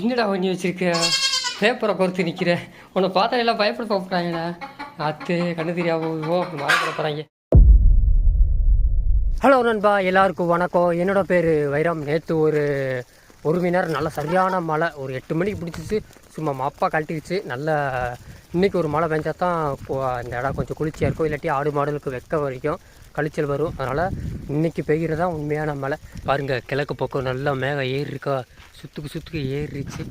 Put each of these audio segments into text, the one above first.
என்னடா பண்ணி வச்சிருக்க? பேப்பரை பொறுத்து நிற்கிற உன்னை பார்த்தா எல்லாம் பயப்பட போகிறாங்கடா அத்து கண்ணு தெரியாம ஓ பயப்பட போகிறாங்க ஹலோ நண்பா. எல்லாருக்கும் வணக்கம். என்னோட பேர் வைரம். நேற்று ஒரு ஒரு மணி நேரம் நல்ல சரியான மழை. ஒரு எட்டு மணிக்கு பிடிச்சிச்சு. சும்மா மாப்பா கழட்டிடுச்சு நல்ல இன்னைக்கு ஒரு மழை பெஞ்சா தான் இந்த இடம் கொஞ்சம் குளிர்ச்சியாக இருக்கும். இல்லாட்டி ஆடு மாடுகளுக்கு வெக்க வரைக்கும். கழிச்சல் வரும். அதனால் இன்னைக்கு பெய்கிறது தான் உண்மையான மழை. பாருங்கள் கிழக்கு பக்கம் நல்லா மேகம் ஏறி இருக்கா சுற்றுக்கு சுற்றுக்கு ஏறிடுச்சு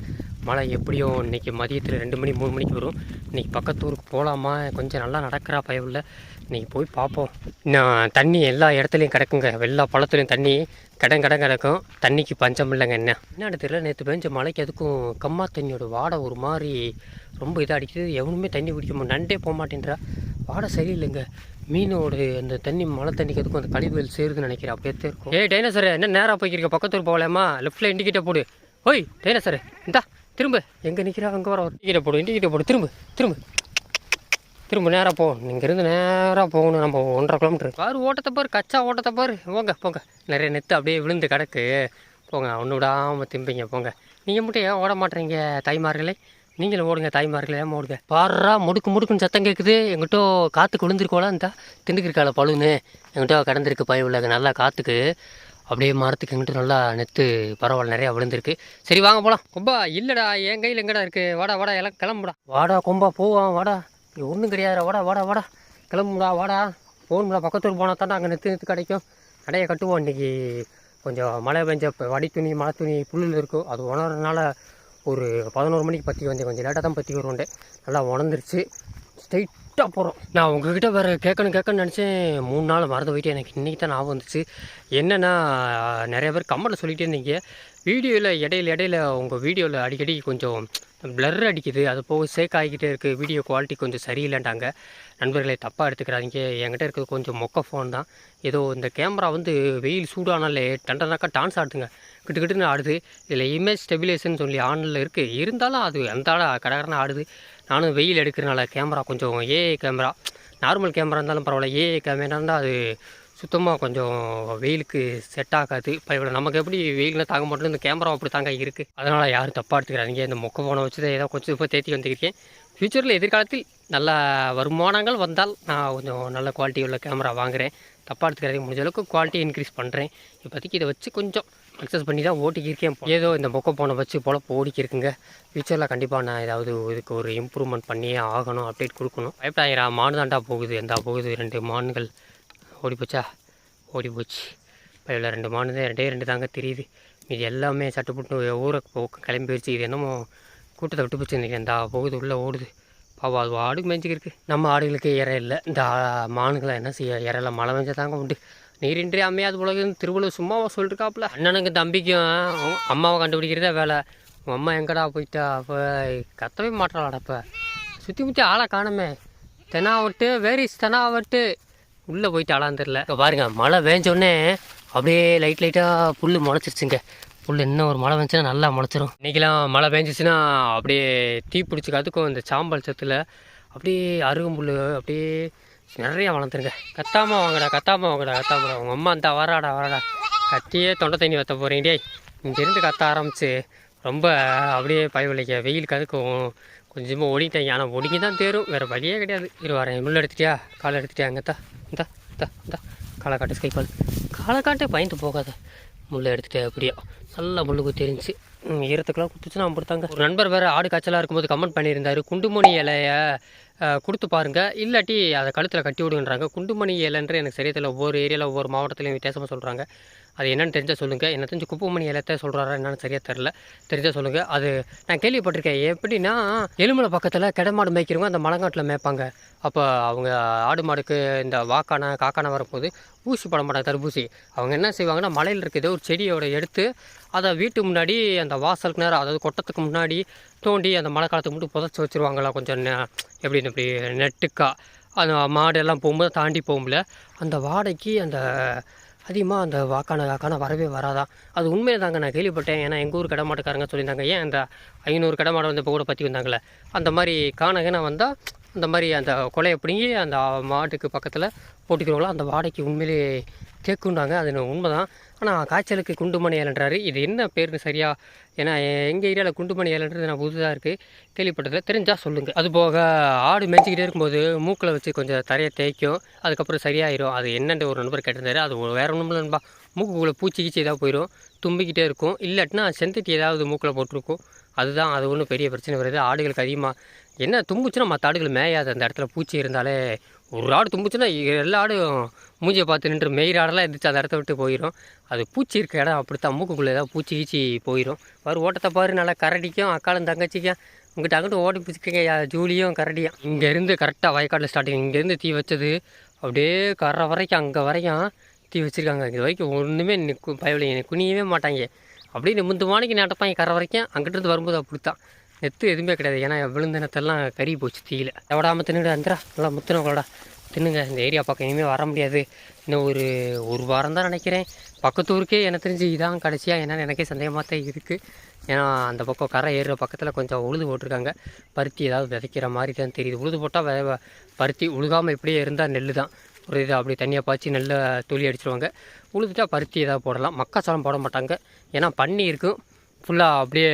மழை எப்படியும் இன்னைக்கு மதியத்தில் ரெண்டு மணி மூணு மணிக்கு வரும். இன்னைக்கு பக்கத்து ஊருக்கு போகலாமா கொஞ்சம் நல்லா நடக்கிறா பயவில் இன்னைக்கு போய் பார்ப்போம் நான் தண்ணி எல்லா இடத்துலையும் கிடக்குங்க. எல்லா பழத்துலையும் தண்ணி கடன் கடன் கிடக்கும். தண்ணிக்கு பஞ்சம் இல்லைங்க என்ன? என்னென்னு தெரியல. நேற்று பெஞ்ச மழைக்கு அதுக்கும் கம்மா தண்ணியோட வாடை ஒரு மாதிரி ரொம்ப இதாக அடிக்குது. எவனுமே தண்ணி குடிக்க முடியும் நண்டே போக மாட்டேன்றா. வாடை சரியில்லைங்க. மீனோட அந்த தண்ணி மழை தண்ணிக்கு அதுக்கும் அந்த கழிவுகள் சேருதுன்னு நினைக்கிறேன். அப்படியே தான் இருக்கும். ஏய் டைனோசர் என்ன நேராக போய்க்கிறீங்க பக்கத்தூர் போகலாமா? லெஃப்ட்டில் இண்டிகேட்டர் போடு. ஓய் டைனோசர் இந்தா திரும்ப. எங்கே நிற்கிறா அங்கே வர இண்டிகேட்டர் போடு இண்டிகேட்டர் போடு. திரும்ப திரும்ப. திரும்ப நேராக போ. இங்கேருந்து நேராக போகணும். நம்ம ஒன்றரை கிலோமீட்டர் பாரு ஓட்டத்தை பாரு கச்சா ஓட்டத்தை பாரு. போங்க போங்க. நிறைய நெத்து அப்படியே விழுந்து கிடக்கு. போங்க ஒன்று விடாமல் திம்பிங்க போங்க. நீங்கள் மட்டும் ஏன் ஓட மாட்டுறீங்க தாய்மார்களே? நீங்களும் ஓடுங்க தாய்மார்களே ஏன் ஓடுங்க? பாடுறா முடுக்கு முடுக்குன்னு சத்தம் கேட்குது எங்கிட்ட காற்று விழுந்திருக்கோளா இந்த? திண்டுக்கிருக்கால பழுன்னு எங்கிட்ட கடந்திருக்கு பய இல்லை நல்லா காற்றுக்கு அப்படியே மரத்துக்கு எங்கிட்ட நல்லா நெத்து பரவாயில்ல நிறையா விழுந்திருக்கு. சரி வாங்க போகலாம் கொம்பா இல்லைடா என் கையில் எங்கடா இருக்குது வாடா வாடா எல்லாம் கிளம்புடா. வாடா கொம்பா போவான் வாடா. இது ஒன்றும் கிடையாதுடா வாடா வாடா வாடா. கிளம்புடா வாடா. போகணும்டா பக்கத்தூர் போனால் தாண்டா அங்கே நெத்து நெத்து கிடைக்கும். கடையை கட்டுவோம். இன்றைக்கி கொஞ்சம் மழை பெஞ்ச வடி துணி மழை துணி புல்லில் இருக்கும் அது உணர்றதுனால ஒரு பதினோரு மணிக்கு பற்றி வந்தேன். கொஞ்சம் லேட்டாக தான் பற்றி வருவோண்டே நல்லா உணர்ந்துருச்சு. ஸ்ட்ரைட்டாக போகிறோம் நான் உங்ககிட்ட வேறு கேட்கணும் கேட்கணும்னு நினச்சேன். மூணு நாள் மறந்து போயிட்டு எனக்கு இன்றைக்கி தான் ஞாபகம் வந்துச்சு. என்னென்னா நிறைய பேர் கமெண்ட்டில் சொல்லிகிட்டே இருந்தீங்க. வீடியோவில் இடையில இடையில உங்கள் வீடியோவில் அடிக்கடி கொஞ்சம் ப்ளர் அடிக்குது. அது போக சேக் ஆகிக்கிட்டே இருக்குது வீடியோ குவாலிட்டி கொஞ்சம் சரியில்லைன்ட்டாங்க நண்பர்களை தப்பாக எடுத்துக்கிறாதீங்க. என்கிட்ட இருக்கிறது கொஞ்சம் மொக்க ஃபோன் தான். ஏதோ இந்த கேமரா வந்து வெயில் சூடானாலே டண்டனாக்கா டான்ஸ் ஆடுதுங்க. கிட்டு கிட்டுன்னு ஆடுது. இதில் இமேஜ் ஸ்டெபிலேஷன் சொல்லி ஆனில் இருக்குது இருந்தாலும் அது அந்த ஆள ஆடுது. நானும் வெயில் எடுக்கிறனால கேமரா கொஞ்சம் ஏஐ கேமரா நார்மல் கேமரா இருந்தாலும் பரவாயில்ல. ஏஐ கேமரா இருந்தால் அது சுத்தமாக கொஞ்சம் வெயிலுக்கு செட் ஆகாது. இப்போ இவ்வளோ நமக்கு எப்படி வெயிலில் தாங்க மாட்டோம் இந்த கேமரா அப்படி தாங்க இருக்குது அதனால் யாரும் தப்பாக எடுத்துக்கிறாங்க இந்த மொக்க ஃபோனை வச்சு தான் ஏதோ கொஞ்சம் இப்போ தேத்தி வந்துருக்கேன். ஃப்யூச்சரில் எதிர்காலத்தில் நல்ல வருமானங்கள் வந்தால் நான் கொஞ்சம் நல்ல குவாலிட்டி உள்ள கேமரா வாங்குகிறேன் தப்பாக எடுத்துக்கிறாங்க முடிஞ்ச அளவுக்கு குவாலிட்டி இன்க்ரீஸ் பண்ணுறேன் இப்போதைக்கு இதை வச்சு கொஞ்சம் சக்ஸஸ் பண்ணி தான் ஓட்டிக்கிருக்கேன். ஏதோ இந்த மொக்க ஃபோனை வச்சு போல் ஓடிக்கிருக்குங்க ஃப்யூச்சரில் கண்டிப்பாக நான் ஏதாவது இதுக்கு ஒரு இம்ப்ரூவ்மெண்ட் பண்ணியே ஆகணும் அப்டேட் கொடுக்கணும். பயப்படாயிரா மான் தாண்டா போகுது. எந்தா போகுது? ரெண்டு மான்கள் ஓடி போச்சா ஓடி போச்சு இப்போ இதில் ரெண்டு மானு தான் ரெண்டே ரெண்டு தாங்க தெரியுது. இது எல்லாமே சட்டு ஊரை ஊருக்கு போ கிளம்பி போயிடுச்சு இது என்னமோ கூட்டத்தை விட்டு போச்சு இன்றைக்கி இந்த போகுது உள்ளே ஓடுது. பாவம் அது ஆடு மேய்ஞ்சிக்கிருக்கு நம்ம ஆடுகளுக்கு இற இல்லை. இந்த ஆ- மானுங்களை என்ன செய்ய இறையில மழை பெஞ்சா தாங்க உண்டு. நீரின்றி அம்மையாது உலகம் திருவள்ளுவர் சும்மாவை சொல்லிருக்காப்புல. அண்ணனுக்கு தம்பிக்கும் அம்மாவை கண்டுபிடிக்கிறதே வேலை. உன் அம்மா எங்கடா போயிட்டா? அப்போ கத்தவே மாட்டாளாடப்ப சுற்றி முற்றி ஆளை காணுமே. தெனாவட்டு வேரிஸ் தெனாவட்டு. உள்ளே போயிட்டு ஆளான்னு தெரில பாருங்க மழை வேஞ்சோடனே அப்படியே லைட் லைட்டாக புல் முளைச்சிருச்சுங்க. புல் இன்னும் ஒரு மழை வந்துச்சுன்னா நல்லா முளைச்சிரும். இன்றைக்கெலாம் மழை பெஞ்சிச்சுன்னா அப்படியே தீ பிடிச்சி அதுக்கும் இந்த சாம்பல் சத்தில். அப்படியே அருகம்புல் அப்படியே நிறையா வளர்ந்துருங்க. கத்தாமல் வாங்கடா கத்தாமல் வாங்கடா கத்தாமல் உங்கள் அம்மா அந்த வராடா வராடா. கத்தியே தொண்டை தண்ணி வைத்த போகிறீங்க இங்கேருந்து கத்த ஆரம்பிச்சு ரொம்ப அப்படியே பயவில்லைங்க வெயில் கதுக்கும். கொஞ்சமாக ஓடிட்டேன். ஆனால் ஒடுங்கி தான் தேரும். வேறு வழியே கிடையாது. இரு வரேன். முள் எடுத்துட்டியா? காலை எடுத்துட்டியா? அங்கத்தா இந்தா இந்தா இந்தா. காலை காட்டு ஸ்கைப்பால் காலை காட்டே பயந்து போகாத. முள்ளை எடுத்துட்டு அப்படியா நல்லா முள்ளுக்கு தெரிஞ்சு ஈரத்துக்கெல்லாம் ம், குத்துச்சுன்னா அப்படித்தாங்க. ஒரு நண்பர் வேறு ஆடு காய்ச்சலாக இருக்கும்போது கமெண்ட் பண்ணியிருந்தாரு. குண்டுமணி இலையை கொடுத்து பாருங்க. இல்லாட்டி அதை கழுத்தில் கட்டி விடுங்கன்றாங்க. குண்டுமணி இலைன்ற எனக்கு சரியத்தில் ஒவ்வொரு ஏரியாவில் ஒவ்வொரு மாவட்டத்துலையும் வித்தியாசமாக சொல்கிறாங்க அது என்னென்னு தெரிஞ்சால் சொல்லுங்கள் என்ன தெரிஞ்சு குப்பமணி இலத்தை சொல்கிறாரா என்னென்னு சரியாக தெரில தெரிஞ்சால் சொல்லுங்கள் அது நான் கேள்விப்பட்டிருக்கேன். எப்படின்னா எலுமலை பக்கத்தில் கிடமாடு மேய்க்கிறவங்க அந்த மலங்காட்டில் மேய்ப்பாங்க. அப்போ அவங்க ஆடு மாடுக்கு இந்த வாக்கான காக்கான வரும்போது ஊசி பட மாட்டாங்க தடுப்பூசி அவங்க என்ன செய்வாங்கன்னா மலையில் இருக்கிற ஒரு செடியோட எடுத்து அதை வீட்டு முன்னாடி அந்த வாசலுக்கு நேரம் அதாவது கொட்டத்துக்கு முன்னாடி தோண்டி அந்த மழை காலத்துக்கு மட்டும் புதைச்சி வச்சுருவாங்களா? கொஞ்சம் நெ- எப்படின்னு இப்படி நெட்டுக்கா. அந்த மாடெல்லாம் போகும்போது தாண்டி போகும்ல. அந்த வாடைக்கு அந்த அதிகமாக அந்த வாக்கான காக்கான வரவே வராதான் அது உண்மையை தாங்க நான் கேள்விப்பட்டேன். ஏன்னா எங்கள் ஊர் கடமாட்டுக்காரங்க சொல்லியிருந்தாங்க. ஏன் அந்த ஐநூறு கடமாடு வந்து இப்போ கூட பற்றி வந்தாங்களே அந்த மாதிரி காணகன வந்தால் அந்த மாதிரி அந்த கொலையை பிடுங்கி அந்த மாட்டுக்கு பக்கத்தில் போட்டுக்கிறவங்களாம் அந்த வாடகைக்கு உண்மையிலேயே கேட்குண்டாங்க அது உண்மைதான். ஆனால் காய்ச்சலுக்கு குண்டுமணி ஏலன்றாரு. இது என்ன பேருன்னு சரியாக ஏன்னா எங்கள் ஏரியாவில் குண்டுமணி ஏலன்றது நான் புதுதாக இருக்குது கேள்விப்பட்டதில் தெரிஞ்சால் சொல்லுங்கள் அது போக ஆடு மேய்ச்சிக்கிட்டே இருக்கும்போது மூக்கில் வச்சு கொஞ்சம் தரையை தேய்க்கும். அதுக்கப்புறம் சரியாயிரும். அது என்னென்ற ஒரு நண்பர் கேட்டிருந்தாரு. அது வேறு ஒன்றும் நண்பா மூக்குக்குள்ளே பூச்சி கீச்சி ஏதாவது போயிடும் தும்பிக்கிட்டே இருக்கும். இல்லாட்டினா செந்தட்டி ஏதாவது மூக்கில் போட்டிருக்கும். அதுதான் அது ஒன்றும் பெரிய பிரச்சனை வருது. ஆடுகளுக்கு அதிகமாக என்ன தும்புச்சுன்னா மற்ற ஆடுகள் மேயாது. அந்த இடத்துல பூச்சி இருந்தாலே ஒரு ஆடு தும்பிச்சுன்னா எல்லா ஆடும் மூஞ்சியை பார்த்து நின்று மெயிர் ஆடெல்லாம் இருந்துச்சு அந்த இடத்த விட்டு போயிடும் அது பூச்சி இருக்க இடம் அப்படித்தான். மூக்குக்குள்ளே ஏதாவது பூச்சி கீச்சி போயிடும் வரும் ஓட்டத்தை பாரு நல்லா கரடிக்கும் அக்காலும் தங்கச்சிக்கும். உங்கள்கிட்ட அங்கிட்டு ஓடி பிடிச்சிக்கங்க ஜூலியும் கரடியும். இங்கேருந்து கரெக்டாக வயக்காட்டில் ஸ்டார்டிங் இங்கேருந்து தீ வச்சது அப்படியே கரை வரைக்கும் அங்கே வரைக்கும் தீ வச்சுருக்காங்க. இது வரைக்கும் ஒன்றுமே நிற்கும் பயவில்லை குனியவே மாட்டாங்க. அப்படியே நிமிந்து மாணிக்கு நடப்பாங்க கரை வரைக்கும். அங்கிட்டிருந்து வரும்போது அப்படித்தான். நெத்து எதுவுமே கிடையாது. ஏன்னா விழுந்தினத்தெல்லாம் கறி போச்சு தீயில. எவடாமல் தின்னுடு அந்தரா நல்லா முத்துனவங்களோட தின்னுங்க. இந்த ஏரியா பக்கம் இனிமேல் வர முடியாது. இன்னும் ஒரு ஒரு வாரம் தான் நினைக்கிறேன். பக்கத்து ஊருக்கே எனக்கு தெரிஞ்சு இதான் கடைசியாக என்னென்னு எனக்கே சந்தேகமாக தான் இருக்குது ஏன்னா அந்த பக்கம் கரை ஏறுற பக்கத்தில் கொஞ்சம் உழுது போட்டிருக்காங்க. பருத்தி ஏதாவது விதைக்கிற மாதிரி தான் தெரியுது. உழுது போட்டால் வெ பருத்தி உழுகாமல் இப்படியே இருந்தால் நெல் தான். ஒரு இது அப்படி தண்ணியை பாய்ச்சி நெல்லை துளி அடிச்சிருவாங்க. உழுதுட்டா பருத்தி ஏதாவது போடலாம். மக்காச்சோளம் போட மாட்டாங்க. ஏன்னா பண்ணி இருக்கும். ஃபுல்லாக அப்படியே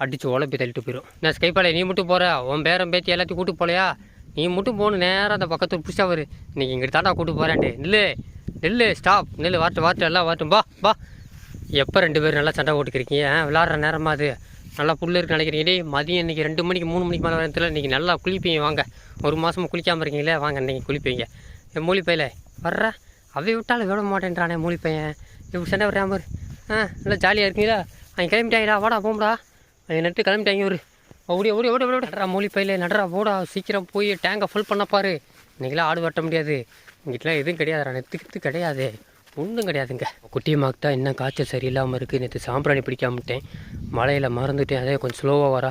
அடித்து உழப்பி தள்ளிட்டு போயிடும் நான் ஸ்கைப்பாலே நீ மட்டும் போகிற உன் பேரன் பேத்தி எல்லாத்தையும் கூட்டு போலையா? நீ மட்டும் போகணும் நேராக அந்த பக்கத்து புதுசாக வரு. இன்னைக்கு இங்கிட்டு தாண்டா கூட்டு போகிறேன்ட்டு நில்லு நில்லு ஸ்டாப் நில்லு வாட்டு வாட்டு எல்லாம் வாட்டும். பா பா எப்போ ரெண்டு பேரும் நல்லா சண்டை போட்டுக்கிறீங்க ஆ, விளாட்ற நேரமா அது. நல்லா புல்லு இருக்கு நினைக்கிறீங்க. மதியம் இன்றைக்கி ரெண்டு மணிக்கு மூணு மணிக்கு மேலே வரத்துல இன்றைக்கி நல்லா குளிப்பீங்க. வாங்க. ஒரு மாதமாக குளிக்காமல் இருக்கீங்களே? வாங்க இன்றைக்கி குளிப்பீங்க. என் மூலி பையில வர்ற. அவை விட்டாலும் விட மாட்டேன்றானே மூலி பையன். இப்படி சண்டை வர்றேன் பாரு. ஆ நல்லா ஜாலியாக இருக்கீங்களா? அங்கே கிளம்பிட்டாயிடா. வாடா போம்டா. அது நட்டு கிளம்பிட்டாங்க ஒரு ஓடி ஓடி ஓடி ஓடி நடரா மூலி பையில நடரா போடா சீக்கிரம் போய் டேங்கை ஃபுல் பண்ண பாரு. இன்றைக்கெல்லாம் ஆடு வெட்ட முடியாது. இங்கிட்டலாம் எதுவும் கிடையாதுடா நெத்துக்கிட்டு கிடையாது. ஒன்றும் கிடையாதுங்க. குட்டியமாக்கு தான் இன்னும் காய்ச்சல் சரியில்லாமல் இருக்குது நேற்று சாம்பிராணி பிடிக்காமட்டேன் மழையில் மறந்துட்டேன். அதே கொஞ்சம் ஸ்லோவாக வரா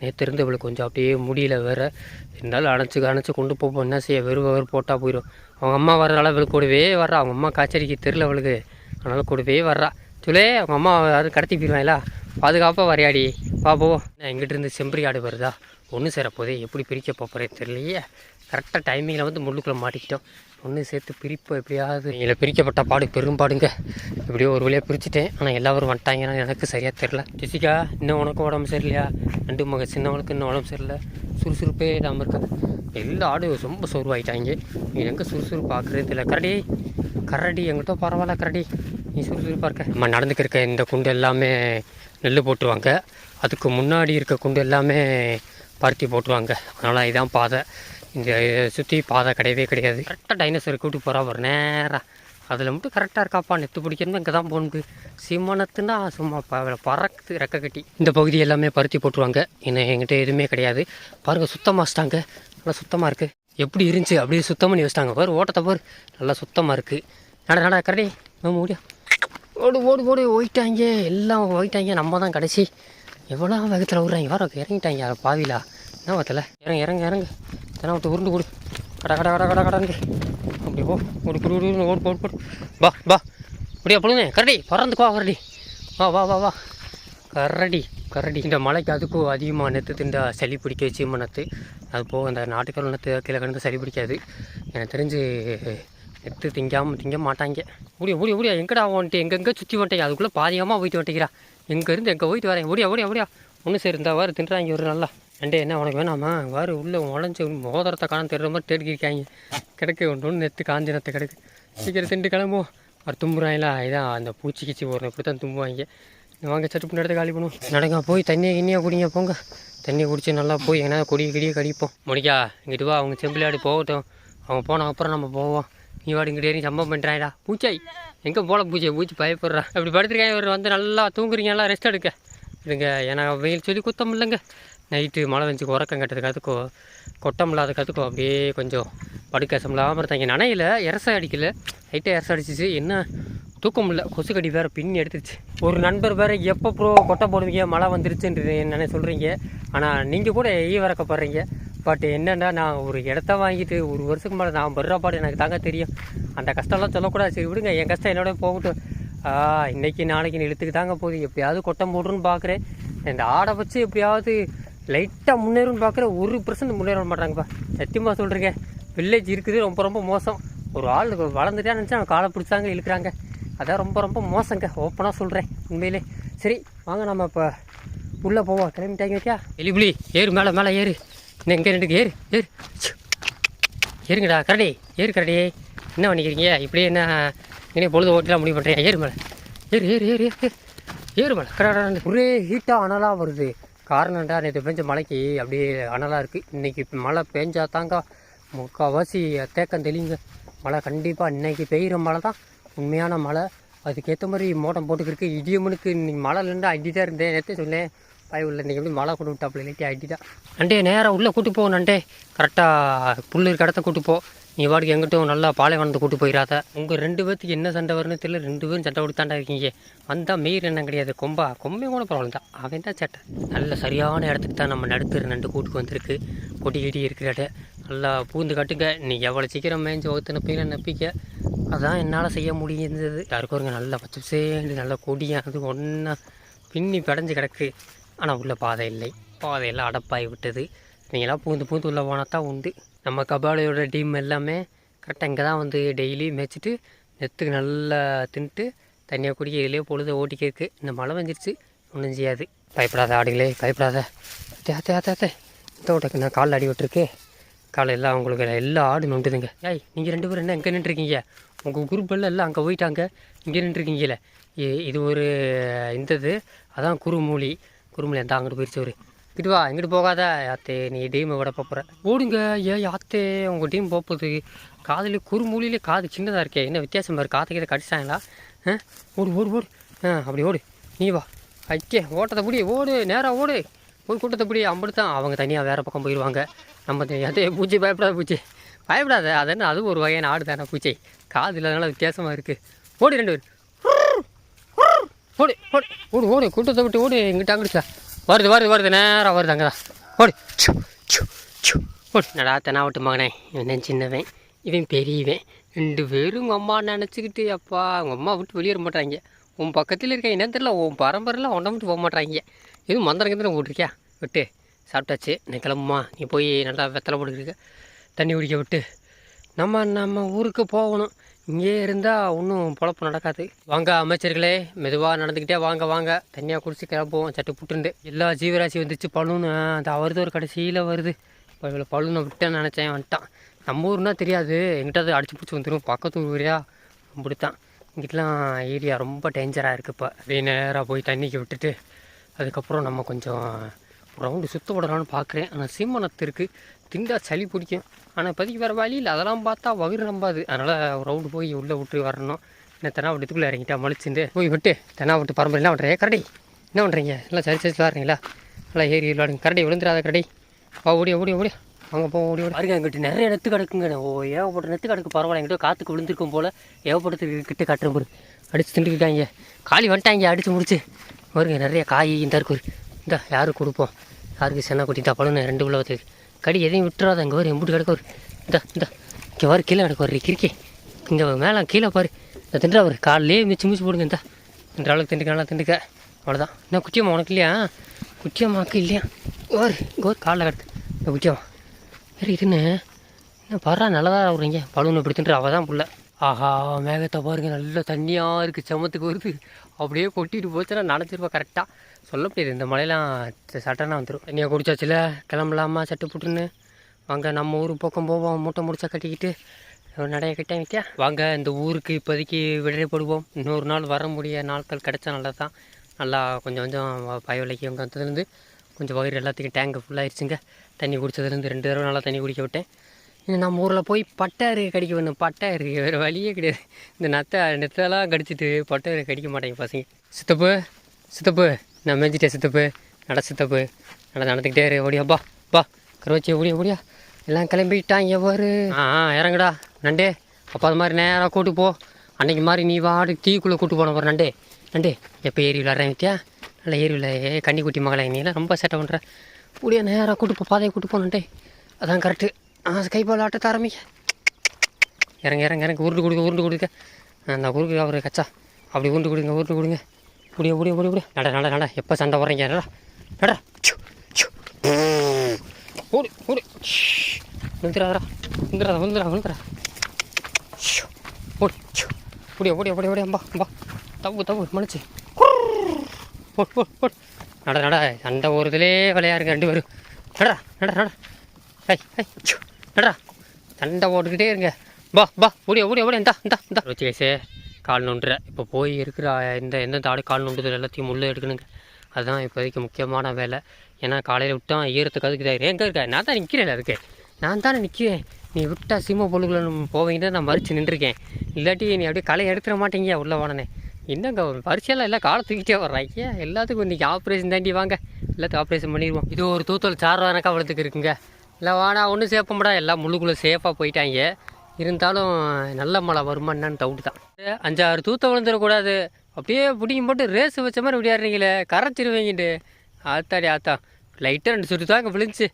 நேற்று இருந்து இவளுக்கு கொஞ்சம் அப்படியே முடியல வேற. இருந்தாலும் அணைச்சி அணைச்சி கொண்டு போப்போம். என்ன செய்ய? வெறும் வெறும் போட்டால் போயிடும் அவங்க அம்மா வர்றதால இவளுக்கு கூடவே வர்றா. அவங்க அம்மா காய்ச்சடிக்கு தெரில அவளுக்கு. அதனால கூடவே வர்றா. சொல்லே அவங்க அம்மா யாரும் கடத்தி போயிடுவாங்களா பாதுகாப்பாக வரையாடி. வா நான் எங்கிட்டிருந்து செம்பரி ஆடு வருதா? ஒன்று சேரப்போதே எப்படி பிரிக்க போகிறேன் தெரியலையே. கரெக்டாக டைமிங்கில் வந்து முள்ளுக்குள்ளே மாட்டிக்கிட்டோம். ஒன்று சேர்த்து பிரிப்போம் எப்படியாவது. இதில் பிரிக்கப்பட்ட பாடு பெரும்பாடுங்க எப்படியோ ஒரு வழியாக பிரிச்சுட்டேன். ஆனால் எல்லாரும் வந்துட்டாங்கன்னு எனக்கு சரியாக தெரில ஜெசிகா இன்னும் உனக்கும் உடம்பு சரியில்லையா? ரெண்டு மக சின்னவனுக்கு இன்னும் உடம்பு சரியில்லை. சுறுசுறுப்பே இல்லாமல் இருக்காது. எல்லா ஆடு ரொம்ப சோர்வாயிட்டாங்க. நீ எங்கே சுறுசுறுப்பு பார்க்குறது இல்லை கரடி கரடி எங்கிட்ட பரவாயில்ல கரடி. நீ சுறுசுறுப்பாக இருக்க. நம்ம நடந்துக்கிருக்க இந்த குண்டு எல்லாமே நெல் போட்டுருவாங்க. அதுக்கு முன்னாடி இருக்க குண்டு எல்லாமே பருத்தி போட்டுருவாங்க. அதனால் இதான் பாதை. இந்த சுற்றி பாதை கிடையவே கிடையாது. கரெக்டாக டைனோசர் கூட்டி போகிறா ஒரு நேராக அதில் மட்டும் கரெக்டாக இருக்காப்பா. நெத்து பிடிக்கணும் இங்கே தான் போகணுக்கு சிம்மனத்துன்னா சும்மா ப பறக்குது ரெக்க கட்டி. இந்த பகுதி எல்லாமே பருத்தி போட்டுருவாங்க. இன்னும் எங்கிட்ட எதுவுமே கிடையாது. பாருங்கள் சுத்தமாக வச்சிட்டாங்க. நல்லா சுத்தமாக இருக்குது எப்படி இருந்துச்சு? அப்படியே சுத்தம் பண்ணி வச்சிட்டாங்க. பாரு ஓட்டத்தை பாரு. நல்லா சுத்தமாக இருக்குது நட நட கரடி. நம்ம முடியும் ஓடு ஓடு ஓடு ஓயிட்டாங்க எல்லாம் ஓயிட்டாங்க நம்ம தான் கடைசி. எவ்வளோ வேகத்தில் விட்றாங்க வர இறங்கிட்டாங்க யாரை பாவிலா. என்ன பார்த்தல இறங்க இறங்க இறங்க. தினம் விட்டு உருண்டு கொடு கட கட கட கட கடன்னு அப்படி போ. ஓடு குடு குடு ஓடு போடு போடு பா பா அப்படியா பொழுது கரடி பறந்துக்கு கரடி. வா வா வா வா. கரடி கரடி. இந்த மலைக்கு அதுக்கும் அதிகமாக நெத்து திண்டா சளி பிடிக்க சீமனத்து அது போக அந்த நாட்டுக்கல் நெத்து கீழே கிடந்து சளி பிடிக்காது. எனக்கு தெரிஞ்சு எடுத்து திங்காமல் திங்க மாட்டாங்க. ஓடியா ஓடியா ஓடியா எங்கடா வந்துட்டு எங்கெங்கே சுற்றி வந்துட்டேன் அதுக்குள்ளே பாதியமாக போயிட்டு வந்துட்டீங்களா எங்கேருந்து எங்கே போயிட்டு வரேன்? ஓடியா ஓடியா ஓடியா. ஒன்று சரி வேறு வாரு தின்றாங்க ஒரு நல்லா. அண்டே என்ன உனக்கு வேணாமா? வேறு உள்ளே உடஞ்சி மோதிரத்தை காணும் தெரிகிற மாதிரி தேடிக்கிருக்காங்க கிடக்கு ஒன்று ஒன்று நெத்து காஞ்சி நெத்து கிடக்கு. சீக்கிரம் திண்டு கிளம்புவோம். அவர் தும்புறாங்களா? இதான் அந்த பூச்சி கிச்சி போடுறோம் இப்படி தான் தும்புவாங்க. வாங்க சட்டு பண்ணி இடத்த காலி பண்ணுவோம். நடங்க போய் தண்ணியை கிண்ணியாக குடிங்க போங்க. தண்ணியை குடிச்சு நல்லா போய் எங்கன்னா கொடியை கிடிய கடிப்போம். முடிக்கா இங்கிட்டு வா அவங்க செம்பிளாடி போகட்டும். அவங்க போன அப்புறம் நம்ம போவோம். நீ வாடி நீ ஏறி சம்பவம் பண்ணுறாடா பூச்சாய். எங்கே போல பூச்சை பூச்சி பயப்படுறா. அப்படி படுத்துருக்கேன் இவர் வந்து நல்லா தூங்குறீங்களா ரெஸ்ட் எடுக்க. இதுங்க ஏன்னா வெயில் சொல்லி குத்தம் இல்லைங்க. நைட்டு மழை வந்து உறக்கம் கட்டுறதுக்கு கற்றுக்கோ கொட்டம் இல்லாத கற்றுக்கோ அப்படியே கொஞ்சம் படுக்க சம்பளாமல் இருந்தாங்க. நனையில இரச அடிக்கல. லைட்டாக இரச அடிச்சிச்சு. என்ன? தூக்கம் இல்லை. கொசுக்கடி வேறு பின்னி எடுத்துருச்சு. ஒரு நண்பர் வேறு எப்போ ப்ரோ கொட்டை போடுவீங்க? மழை வந்துருச்சுன்றது என்னென்ன சொல்கிறீங்க ஆனால் நீங்கள் கூட ஈ வரக்கப்படுறீங்க. பட் என்னென்னா நான் ஒரு இடத்த வாங்கிட்டு ஒரு வருஷத்துக்கு மேலே நான் படுற பாடு எனக்கு தாங்க தெரியும். அந்த கஷ்டம்லாம் சொல்லக்கூடாது. சரி விடுங்க. என் கஷ்டம் என்னோட போகட்டும். இன்றைக்கி இன்னைக்கு நாளைக்கு இழுத்துக்கு தாங்க போகுது. எப்படியாவது கொட்டம் போடுன்னு பார்க்குறேன் இந்த ஆடை வச்சு எப்படியாவது லைட்டாக முன்னேறும்னு பார்க்குறேன் ஒரு பர்சன்ட் முன்னேற மாட்டாங்கப்பா. சத்தியமாக சொல்கிறேங்க வில்லேஜ் இருக்குது. ரொம்ப ரொம்ப மோசம். ஒரு ஆள் வளர்ந்துட்டே நினச்சா காலை பிடிச்சாங்க இழுக்கிறாங்க. அதான் ரொம்ப ரொம்ப மோசங்க. ஓப்பனாக சொல்கிறேன் உண்மையிலே. சரி வாங்க நம்ம இப்போ உள்ளே போவோம். கிளம்பிட்டாங்க வைக்கா எலிபுலி ஏறு மேலே மேலே ஏறு. எங்கே ரெண்டுக்கு ஏறு ஏறு. ஏறுங்கடா கரடி ஏறு கரடி. என்ன பண்ணிக்கிறீங்க? இப்படியே என்ன என்ன பொழுது ஓட்டலாம் முடிவு பண்ணுறீங்க ஏறு மேலே. ஏறு ஏறு ஏறு ஏறு. ஏறு மேலே. கடை ஒரே ஹீட்டாக அனலாக வருது. காரணம்டா நேற்று பெஞ்ச மழைக்கு அப்படியே அனலாக இருக்குது இன்றைக்கி மழை பெஞ்சா தாங்க முக்கால்வாசி தேக்கம் தெளிங்க மழை கண்டிப்பாக இன்றைக்கி பெய்கிற மழை தான். உண்மையான மழை. அதுக்கேற்ற மாதிரி மோட்டம் போட்டுக்கிருக்கு இடியமுனுக்கு இன்றைக்கி மழை இல்லைன்னா அடி தான் இருந்தேன். நேற்று சொன்னேன். பாய் உள்ள இன்றைக்கி எப்படி மழை கொண்டு விட்டாப்புல லேட்டி அடி தான். நண்டே நேராக உள்ளே கூட்டு போ நண்டே கரெக்டாக புல் இருக்க இடத்த கூட்டு போ. நீ பாட்டுக்கு எங்கிட்டும் நல்லா பாலைவனத்தை கூட்டு போயிடாத உங்கள் ரெண்டு பேர்த்துக்கு என்ன சண்டை வரும்னு தெரியல. ரெண்டு பேரும் சண்டை கொடுத்தாண்டா இருக்கீங்க. வந்தால் மெயிர் என்ன கிடையாது. கொம்பா கொம்பையும் கூட ப்ராப்ளம் தான். அவன் தான் சட்டை. நல்ல சரியான இடத்துக்கு தான் நம்ம நடுத்துற ரெண்டு கூட்டுக்கு வந்திருக்கு. கொடி கிடி இருக்கிற இடம். நல்லா பூந்து கட்டுங்க. நீ எவ்வளோ சீக்கிரம் மேய்ஞ்சி ஒருத்தனை போய் நப்பிக்க அதான் என்னால் செய்ய முடியுது யாருக்கும் நல்லா பச்சை சேர்ந்து நல்லா கொடியாக அது ஒன்றா பின்னி படைஞ்சு கிடக்கு. ஆனால் உள்ள பாதை இல்லை. பாதையெல்லாம் அடப்பாகி விட்டது. நீங்களாம் பூந்து பூந்து உள்ளே போனால் தான் உண்டு. நம்ம கபாலியோட டீம் எல்லாமே கரெக்டாக இங்கே தான் வந்து டெய்லி மேய்ச்சிட்டு நெத்துக்கு நல்லா தின்ட்டு தண்ணியாக குடிக்க இதிலே பொழுது ஓட்டிக்கிருக்கு இந்த மழை வந்துருச்சு ஒன்றும் செய்யாது. பயப்படாத ஆடுகளே பயப்படாத. தே தே தே இந்த ஓட்டக்கு நான் காலில் அடி விட்டுருக்கு. காலையில் உங்களுக்கு எல்லா ஆடு நொண்டுதுங்க. ஏய் நீங்கள் ரெண்டு பேரும் என்ன எங்கே நின்றுருக்கீங்க? உங்கள் குரூப் எல்லாம் எல்லாம் அங்கே போயிட்டாங்க. இங்கே நின்றுருக்கீங்களே இது ஒரு இந்த இது அதான் குறுமூலி. குருமூலி தான் அங்கிட்டு போயிடுச்சு ஒரு இங்கிட்டு வா இங்கிட்டு போகாத யாத்தே நீ டீமை விட போகிற ஓடுங்க ஏ யாத்தே உங்கள் டீம் போகுது காதுலேயே குறுமூலிலே காது சின்னதாக இருக்கே. என்ன வித்தியாசமாக இருக்குது காற்று கீதை கடிச்சாங்களா? ஆ ஓடு ஓடு ஓடு. ஆ அப்படி ஓடு. நீ வா. ஐக்கே ஓட்டத்தை பிடி ஓடு நேராக ஓடு. ஒரு கூட்டத்தை பிடி. அம்பிடுத்தான் அவங்க தனியாக வேறு பக்கம் போயிடுவாங்க நம்ம த- அதே பூச்சி பயப்படாத பூச்சி. பயப்படாத அது என்ன அதுவும் ஒரு வகையான ஆடு தானே பூச்சி. காது இல்லாதனால வித்தியாசமாக இருக்குது ஓடு ரெண்டு பேர் ஓடு ஓடி ஓடு ஓடு கூட்டத்தை விட்டு ஓடி எங்கிட்ட அங்கிடுச்சா வருது வருது வருது நேராக வருது அங்கே தான் ஓடு. சு, சு, சு. ஓடு. நடா தெனாவட்டு மகனே? இவன் சின்னவன் இவன் பெரியவன். ரெண்டு பேரும் உங்கள் அம்மா நினச்சிக்கிட்டு அப்பா உங்கள் அம்மா விட்டு வெளியேற மாட்டாங்க உன் பக்கத்தில் இருக்க என்ன தெரியல உன் பரம்பரையில் ஒன்றை விட்டு போக மாட்டாங்க எதுவும் மந்திரம் கிந்திரம் போட்டிருக்கியா? விட்டு. சாப்பிட்டாச்சு. நீ கிளம்புமா? நீ போய் நல்லா வெத்தலை போட்டுக்கிட்டு தண்ணி குடிக்க விட்டு. நம்ம நம்ம ஊருக்கு போகணும். இங்கே இருந்தால் ஒன்றும் பொழப்பு நடக்காது. வாங்க அமைச்சர்களே. மெதுவாக நடந்துக்கிட்டே வாங்க வாங்க. தனியாக குடிச்சு கிளம்புவோம். சட்டு புட்டுண்டு. எல்லா ஜீவராசி வந்துச்சு பழுன்னு அந்த வருது ஒரு கடைசியில் வருது. இப்போ இவ்வளோ பழுனை விட்டேன்னு நினச்சேன் வந்துட்டான். நம்ம ஊர்னா தெரியாது. எங்கிட்ட அது அடிச்சு பிடிச்சி வந்துடும் பக்கத்து ஊரியா அப்படித்தான். இங்கிட்டலாம் ஏரியா ரொம்ப டேஞ்சராக இருக்குது இப்போ. அப்படியே நேராக போய் தண்ணிக்கு விட்டுட்டு அதுக்கப்புறம் நம்ம கொஞ்சம் ரவுண்டு சுத்த விடலான்னு பார்க்குறேன் ஆனால் சீமனத்து இருக்குது திண்டா சளி பிடிக்கும். ஆனால் இப்போதைக்கு வேறு வழி இல்லை. அதெல்லாம் பார்த்தா வயிறு நம்பாது அதனால் ரவுண்டு போய் உள்ளே விட்டு வரணும். என்ன தெனா விட்டுக்குள்ளே இறங்கிட்டா மலிச்சுண்டு போய் விட்டு தெனா விட்டு பரம்பரை என்ன பண்ணுறீங்க கரடி என்ன பண்ணுறீங்க எல்லாம் சரி சரி விளாட்றீங்களா நல்லா ஏறி விளாடுங்க கரடி விழுந்துடாத கரடி. வா ஓடி ஓடி ஓடி. அவங்க போக ஓடி ஓடி. பாருங்க எங்கிட்ட நிறைய நெத்து கிடக்குங்க. ஓ ஏகப்பட்ட நெத்து கிடக்கு. பரவாயில்ல எங்கிட்ட காற்றுக்கு விழுந்திருக்கும் போல். ஏகப்பட்டத்துக்கு கிட்ட காட்டுறேன் போது அடித்து திண்டுக்கிட்டாங்க காலி வந்துட்டாங்க அடித்து முடிச்சு. பாருங்க நிறைய காய் இந்த இருக்கு இந்த யாருக்கு கொடுப்போம்? யாருக்கு சென்னா கொட்டிட்டா பழம் ரெண்டு உலகத்துக்கு கடி எதையும் விட்டுறாத இங்கே ஒரு எம்பிட்டு கிடக்கு ஒரு இந்த இந்த. இங்கே வர கீழே கிடக்கு ஒரு இங்கே மேலே கீழே பாரு. இந்த திண்டா ஒரு காலிலே மிச்சு மிச்சு போடுங்க இந்த. இந்த அளவுக்கு திண்டுக்க நல்லா திண்டுக்க. அவ்வளோதான் என்ன குட்டியம்மா உனக்கு இல்லையா? குச்சியம்மாக்கு இல்லையா? ஒரு இங்கே ஒரு காலில் கிடக்கு. இந்த குட்டியம்மா. வேறு இதுன்னு என்ன பாரா நல்லதாக விட்றீங்க பலூன் இப்படி தின்ற அவள் தான் பிள்ளை. ஆஹா மேகத்தை பாருங்க நல்ல தண்ணியாக இருக்குது செமத்துக்கு வருது. அப்படியே கொட்டிட்டு போச்சுன்னா நனைச்சிருப்பா கரெக்டாக சொல்ல முடியாது இந்த மழையெல்லாம் சட்டனாக வந்துடும் தண்ணியாக குடிச்சாச்சுல கிளம்பலாமா சட்டு போட்டுன்னு? வாங்க நம்ம ஊர் பக்கம் போவோம் மூட்டை முடிச்சா கட்டிக்கிட்டு. நடைய கிட்டே வித்தியா? வாங்க இந்த ஊருக்கு இப்போதைக்கு விடுதலை இன்னொரு நாள் வர முடிய நாட்கள் கிடச்சா நல்லா தான் நல்லா கொஞ்சம் கொஞ்சம் பயவிலைக்கு வந்ததுலேருந்து கொஞ்சம் வயிறு எல்லாத்துக்கும் டேங்கு ஃபுல்லாகிடுச்சுங்க தண்ணி குடிச்சதுலேருந்து ரெண்டு தடவை நல்லா தண்ணி குடிக்க விட்டேன். இன்னும் நம்ம ஊரில் போய் பட்டாரு கடிக்க வேணும் பட்டாரு வேறு வழியே கிடையாது. இந்த நத்தை நெத்தெல்லாம் கடிச்சிட்டு பட்டாரு கடிக்க மாட்டேங்க பசங்க. சித்தப்பு சித்தப்பு நான் மேய்ஞ்சிட்டேன் சித்தப்பு. நட சித்தப்பு. நட நடந்துக்கிட்டே இரு ஓடியா பா பா. கருவச்சி ஓடியா ஓடியா. எல்லாம் கிளம்பிட்டாங்க எவ்வாறு? ஆ ஆ, இறங்குடா. நண்டே அப்போ அது மாதிரி நேராக கூட்டு போ. அன்னைக்கு மாதிரி நீ வாடு தீக்குள்ளே கூட்டு போன போகிற நண்டே. நண்டே எப்போ ஏரி விளாட்றேன் வித்தியா? நல்லா ஏரி விளைய ஏ கன்னிக்குட்டி குட்டி மகளே நீ எல்லாம் ரொம்ப சேட்டை பண்ணுற முடியா நேராக கூட்டு போ பாதையை கூட்டு போனண்டே அதான் கரெக்டு ஆ கைப்பால் ஆட்டத்தை ஆரம்பிக்க. இறங்க இறங்க இறங்க. உருண்டு கொடுக்க உருண்டு கொடுக்க அந்த குறுக்கு அவர் கச்சா. அப்படி உருண்டு கொடுங்க உருண்டு கொடுங்க. முடிய முடிய முடிய முடிய நட நட நட. எப்போ சண்டை வர்றீங்க நடா நடா. ச்சு, ச்சு. ஓடு ஓடு. விழுந்துடாதரா விழுந்துடாத விழுந்துடா விழுந்துடா. ஓடியா ஓடியா ஓடியா ஓடியா அம்பா அம்பா. தவு தவு மனுச்சு போட் போட் போட் நட நட. சண்டை ஓரத்துலே விளையாருங்க ரெண்டு பேரும். நடா நட. நட ஐய் ஐய் நடா சண்டை போட்டுக்கிட்டே இருங்க. பா பா ஓடியா ஓடியா ஓடியா இந்தா இந்தா இந்தா. வச்சுக்கேசே கால் நோண்டுற. இப்போ போய் இருக்கிற இந்த எந்தெந்த ஆடு கால் நோண்டுதல் எல்லாத்தையும் உள்ளே எடுக்கணுங்க. அதுதான் இப்போதைக்கு முக்கியமான வேலை. ஏன்னா காலையில் விட்டா ஈரத்துக்கு அதுக்கு தான் எங்கே இருக்கா நான் தான் நிற்கிறேன் அதுக்கு. நான் தானே நிற்கிறேன் நீ விட்டா சீம பொருள்களை போவீங்க நான் மறிச்சு நின்றுருக்கேன். இல்லாட்டி நீ அப்படியே களை எடுத்துட மாட்டேங்க உள்ள வானே என்னங்க பரிசையெல்லாம் எல்லாம் காலை தூக்கிட்டே வர்றாங்க எல்லாத்துக்கும் இன்றைக்கி ஆப்ரேஷன் தாண்டி வாங்க. எல்லாத்துக்கும் ஆப்ரேஷன் பண்ணிடுவோம். இது ஒரு தூத்தல் சார்வானக்கா அவ்வளோத்துக்கு இருக்குங்க இல்லை வாடா ஒன்றும் சேஃபம்படா எல்லாம் முள்ளுக்குள்ளே சேஃபாக போயிட்டாங்க. இருந்தாலும் நல்ல மழை வருமா என்னன்னு டவுட் தான். அஞ்சாறு தூத்த விழுந்துடக்கூடாது. அப்படியே பிடிக்கும் போட்டு ரேஸ் வச்ச மாதிரி விளையாடுறீங்களே கரைச்சிருவீங்கட்டு ஆத்தாடி ஆத்தா. லைட்டாக ரெண்டு சுட்டு தாங்க விழுந்துச்சு.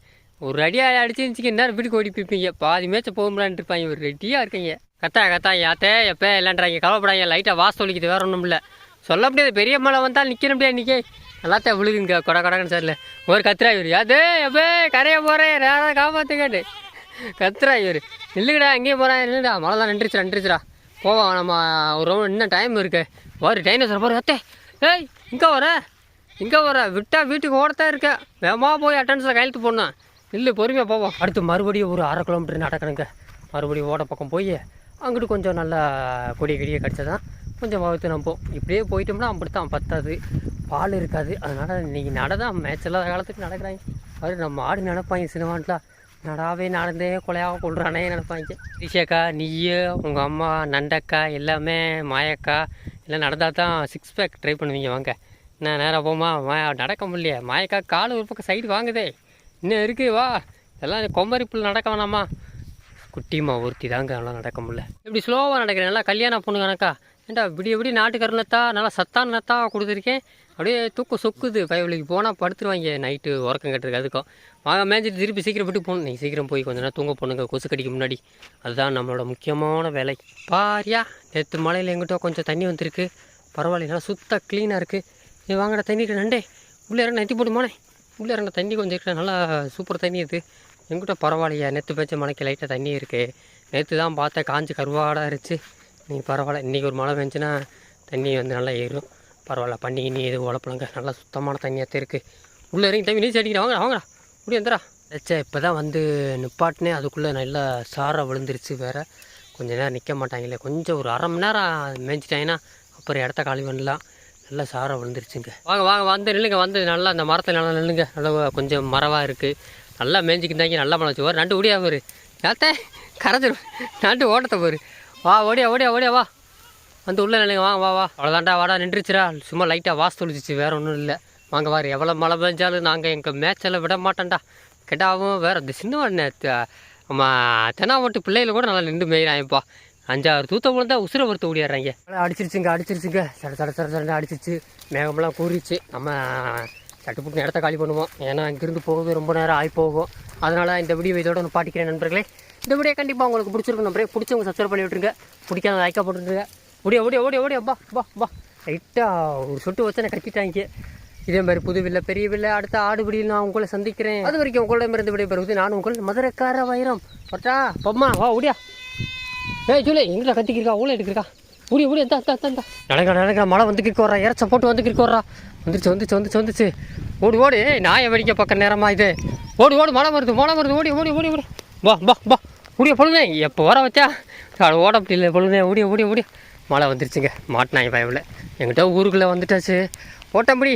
ஒரு அடியாக அடிச்சு நேரம் வீட்டுக்கு ஓடி பிப்பீங்க பாதி மேட்ச போகும்படான்னு இருப்பாங்க. ஒரு ரெடியாக இருக்கீங்க. கத்தா கத்தா யாத்தே எப்போ இல்லைன்றாங்க. கவலைப்படாங்க லைட்டாக வாச ஒலிக்குது. வேற ஒன்றும் இல்லை. சொல்ல முடியாது. பெரிய மழை வந்தால் நிற்க முடியாது நிற்க எல்லாத்தையும் விழுகுங்க. கொட கொடகன்னு சரியில்ல ஒரு கத்திரா இவர். அதே எப்பே கரையை போகிறேன் யாராவது காப்பாற்றுக்காட்டு கத்திரா இவர். நில்லுங்கடா எங்கேயும் போகிறேன் நில்லுடா மழை தான் நின்றுச்சு நின்றுச்சுடா. போவோம் நம்ம ஒரு ரொம்ப இன்னும் டைம் இருக்குது ஒரு டைனோசர் போகிற அத்தே. ஏய் இங்கே வர. இங்கே வர. விட்டால் வீட்டுக்கு ஓடத்தான் இருக்க. வேகமாக போய் அட்டன்ஸில் கையெழுத்து போடணும். இல்லை பொறுமையாக போவோம். அடுத்து மறுபடியும் ஒரு அரை கிலோமீட்டர் நடக்கணுங்க. மறுபடியும் ஓட பக்கம் போய் அங்கிட்டு கொஞ்சம் நல்லா கொடி கடியை கிடச்சதான் கொஞ்சம் வகுத்து நம்போம் இப்படியே போயிட்டோம்னா அப்படித்தான் பத்தாது. பால் இருக்காது. அதனால் இன்றைக்கி நடதான். மேட்ச் இல்லாத காலத்துக்கு நடக்கிறாங்க. அவர் நம்ம ஆடு நினைப்பாங்க சினிமான்ல நடாவே நடந்தே கொலையாக கொள்றானே நினைப்பாங்க. ரிஷாக்கா நீயே உங்கள் அம்மா நண்டக்கா எல்லாமே மாயக்கா. எல்லாம் நடந்தால் தான் சிக்ஸ் பேக் ட்ரை பண்ணுவீங்க வாங்க. என்ன நேராக போமா மா நடக்க முடியல மாயக்கா கால் ஒரு பக்கம் சைடு வாங்குதே. இன்னும் இருக்கு வா. எல்லாம் கொம்பரிப்பில் நடக்க வேணாமா? குட்டிமா ஒருத்தி தாங்க நல்லா நடக்க முடியல. இப்படி ஸ்லோவாக நடக்கிறேன்? நல்லா கல்யாணம் பொண்ணு கணக்கா? ஏண்டா இப்படி எப்படி நாட்டுக்கரு நத்தா நல்லா சத்தான நத்தா கொடுத்துருக்கேன்? அப்படியே தூக்கம் சொக்குது. பயவலிக்கு போனால் படுத்துருவாங்க. நைட்டு உறக்கம் கட்டுருக்கு அதுக்கும். வாங்க மேஞ்சிட்டு திருப்பி சீக்கிரம் போட்டு போகணும். நீங்கள் சீக்கிரம் போய் கொஞ்ச நேரம் தூங்க போனுங்க கொசு கடிக்கு முன்னாடி. அதுதான் நம்மளோட முக்கியமான வேலை. பாரியா நேற்று மலையில் எங்கிட்ட கொஞ்சம் தண்ணி வந்திருக்கு. பரவாயில்ல நல்லா சுத்த க்ளீனாக இருக்குது நீ வாங்கடா தண்ணி நண்டே உள்ளே இறங்க நெத்தி போட்டு போனேன் உள்ளே இறங்க தண்ணி கொஞ்சம் இருக்கிற நல்லா சூப்பர் தண்ணி இது. எங்கிட்ட பரவாயில்லையா நேற்று பேச்ச மலைக்கு லைட்டாக தண்ணி இருக்குது நேற்று தான் பார்த்தேன் காஞ்சி கருவாடாக இருந்துச்சு. நீங்கள் பரவாயில்ல. இன்றைக்கி ஒரு மழை பெஞ்சுன்னா தண்ணி வந்து நல்லா ஏறும். பரவாயில்ல. பண்ணி நீ எதுவும் உழப்பலங்க. நல்லா சுத்தமான தண்ணியாக இருக்குது உள்ளே இறங்கி தண்ணி நீச்சல் அடிக்கிறேன். வாங்கடா வாங்கடா. முடி வந்துடா. சே இப்போ தான் வந்து நிப்பாட்டினே அதுக்குள்ளே நல்லா சாரை விழுந்துருச்சு வேறு. கொஞ்சம் நேரம் நிற்க மாட்டாங்களே. கொஞ்சம் ஒரு அரை மணி நேரம் மேய்ஞ்சிட்டாங்கன்னா அப்புறம் இடத்த காலி பண்ணலாம். நல்லா சாரை விழுந்துருச்சுங்க. வாங்க வாங்க வந்து நில்லுங்க. வந்து நல்லா அந்த மரத்தில் நல்லா நில்லுங்க. நல்லா கொஞ்சம் மரவாக இருக்குது நல்லா மேய்ஞ்சிக்கிந்தாங்க நல்லா மழை வச்சு ஒரு நண்டு ஓடியா போரு. யாத்தே கரைஞ்சிரும் நண்டு ஓட்டத்தை போரு. வா ஓடியா ஓடியா ஓடியா வா. வந்து உள்ளே நில்லுங்க வாங்க வா வா. அவ்வளோதாண்டா வாடா நின்றுச்சுடா. சும்மா லைட்டாக வாசு தொழிச்சிச்சு வேறு ஒன்றும் இல்லை. வாங்க வாரு எவ்வளோ மழை பெஞ்சாலும் நாங்கள் எங்கள் மேட்செல்லாம் விட மாட்டோம்டா. கெட்டாவும் வேறு இந்த சின்ன நம்ம தெனாவட்டு பிள்ளைகள் கூட நல்லா நின்று மேயிறாங்கப்பா அஞ்சாறு தூத்த விழுந்தா உசுரை பொறுத்து ஓடிடுறாங்க அடிச்சிருச்சுங்க அடிச்சிருச்சுங்க. சட சட சட சட அடிச்சிருச்சு மேகமெல்லாம் கூறிச்சு. நம்ம சட்டுப்புட்டு இடத்த காலி பண்ணுவோம். ஏன்னா இங்கிருந்து போகுது ரொம்ப நேரம் ஆகி போகும் அதனால் இந்த வீடியோ இதோட ஒன்று பாட்டிக்கிறேன் நண்பர்களே. இந்த வீடியோ கண்டிப்பாக உங்களுக்கு பிடிச்சிருக்கும் நம்பரே. பிடிச்சவங்க சப்ஸ்கிரைப் பண்ணி விட்டுருங்க. பிடிக்காத லைக்காக போட்டுருங்க. ஓடியா ஓடியா ஓடியா ஓடியா. பா பா பா லைட்டாக ஒரு சொட்டு வச்சனை கட்டிட்டாங்க. இதே மாதிரி புது வில்லை பெரிய வில்லை அடுத்த ஆடுபடியில் நான் உங்களை சந்திக்கிறேன். அது வரைக்கும் உங்களிடமிருந்து விடைபெறுவது நான் உங்கள் மதுரைக்கார வைரம். பட்டா பொம்மா வா ஓடியா. ஏய் ஜூலை எங்களை கத்திக்கிருக்கா ஊழல் எடுக்கிறக்கா ஓடி ஓடி தா தா தா நடக்க நடக்க மழை வந்து கிரிக்க வர்றா இறச்ச போட்டு வந்து கிரிக்க வர்றா வந்துருச்சு வந்துச்சு வந்துச்சு வந்துச்சு ஓடி ஓடி. நாயை வெடிக்க பக்கம் நேரமா இது. ஓடி ஓடி. மழை வருது மழை வருது. ஓடி ஓடி ஓடி ஓடி. பா பா பா முடிய பொழுதே எப்போ வர வச்சா? ஓட முடியல பொழுதே ஓடிய ஓடிய ஓடிய மழை வந்துருச்சுங்க. மாட்டினாங்க பயவில் எங்கிட்ட ஊருக்குள்ளே வந்துட்டாச்சு. ஓட்டம்படி